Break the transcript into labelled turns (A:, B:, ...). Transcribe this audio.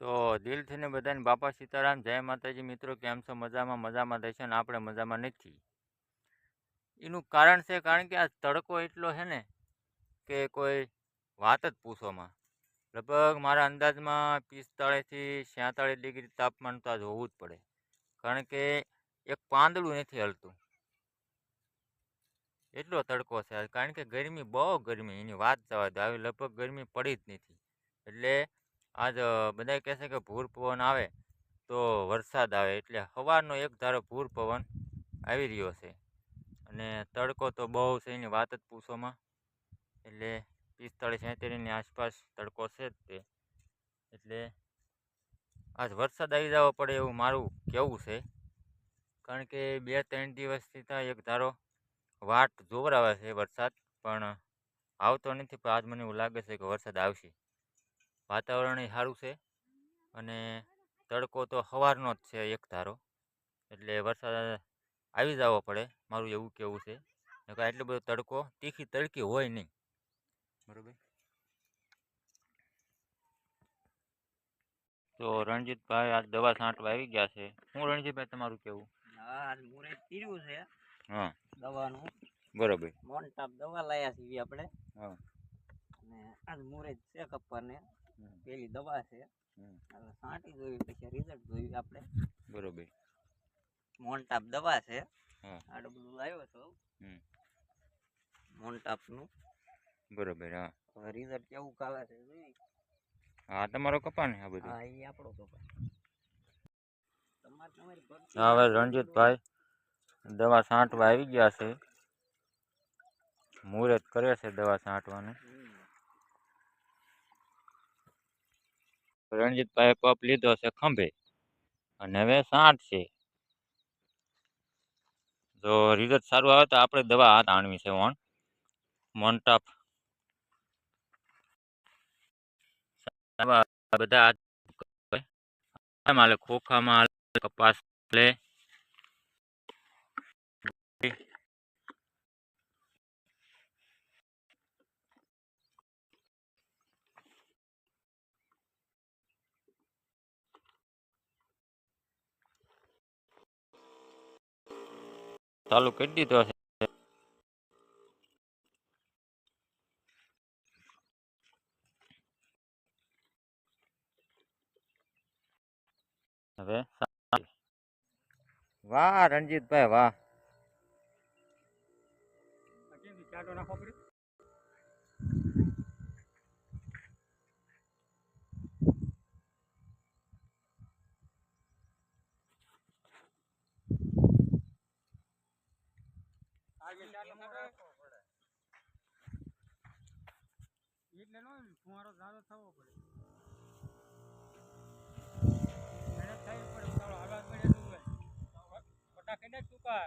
A: તો દિલથી ને બધાને બાપા સીતારામ, જય માતાજી મિત્રો, કેમ છો? મજામાં મજામાં રહેશે ને આપણે મજામાં નથી એનું કારણ છે કારણ કે આ તડકો એટલો છે ને કે કોઈ વાત જ પૂછોમાં લગભગ મારા અંદાજમાં પિસ્તાળીસથી છેતાળીસ ડિગ્રી તાપમાન તો આજ હોવું જ પડે. કારણ કે એક પાંદડું નથી હલતું. એટલો તડકો છે. કારણ કે ગરમી બહુ ગરમી, એની વાત જવા દો. આવી લગભગ ગરમી પડી જ નથી. એટલે આજ બધા કહે છે કે ભૂર પવન આવે, તો વરસાદ આવે. એટલે સવારનો એક ધારો ભૂર પવન આવી રહ્યો છે. અને તડકો તો બહુ છે, એની વાત જ પૂછોમાં એટલે પિસ્તાળીસ છેતાળીસની આસપાસ તડકો છે જ તે. એટલે આજ વરસાદ આવી જવો પડે એવું મારું કહેવું છે. કારણ કે બે, ત્રણ દિવસથી ત્યાં એક ધારો વાટ જોવરાવે છે વરસાદ, પણ આવતો નથી. પણ આજ મને એવું લાગે છે કે વરસાદ આવશે. વાતાવરણ સારું છે અને તડકો તો સવારનો જ છે એક ધારો. એટલે વરસાદ આવી જવો પડે મારું એવું કહેવું છે. નકર એટલો બધો તડકો તીખી તડકી હોય નહીં. બરોબર? તો રણજીતભાઈ આજ દવા છાંટવા આવી ગયા છે. હું રણજીતભાઈ તમારું કેવું?
B: હા આજ મુરત છે.
A: હા.
B: દવાનું.
A: બરોબર.
B: મોનટાપ દવા લાયા છીએ આપણે.
A: હા.
B: અને આજ છે કપ્પરને
A: હમ.
B: પેલી દવા છે. હવે છાંટી જોયું પછી રિઝલ્ટ જોયું આપણે.
A: બરોબર.
B: મોનટાપ દવા છે. આડું બધું લાવ્યો છો. મોનટાપનું.
A: બરોબર હા.
B: હવે રિઝલ્ટ કેવું કાલે છે
A: હા તમારો કપા ને આ બધું?
B: હા એ આપણો ભક્તિ
A: હવે રણજીતભાઈ દવા છાંટવા આવી ગયા છે. મુહૂર્ત કરે છે દવા છાંટવાનું રણજીતભાઈ પપ લીધો છે ખંભે. અને હવે સાઠ છે. જો રિઝલ્ટ સારું આવે તો આપણે દવા હાથ આણવી છે વણ મોન્ટાપ બધા હાથ ખોખામાં કપાસ હાલે ચાલુ કરી દીધો છે. હવે. વાહ રણજીતભાઈ વાહ.
C: એટલે નો ફુવારો ઝાડો થવો પડે મહેનત થવી પડે તારો હાલવા જ પડે તું જ હોય. ફટાકે ને ટૂંકા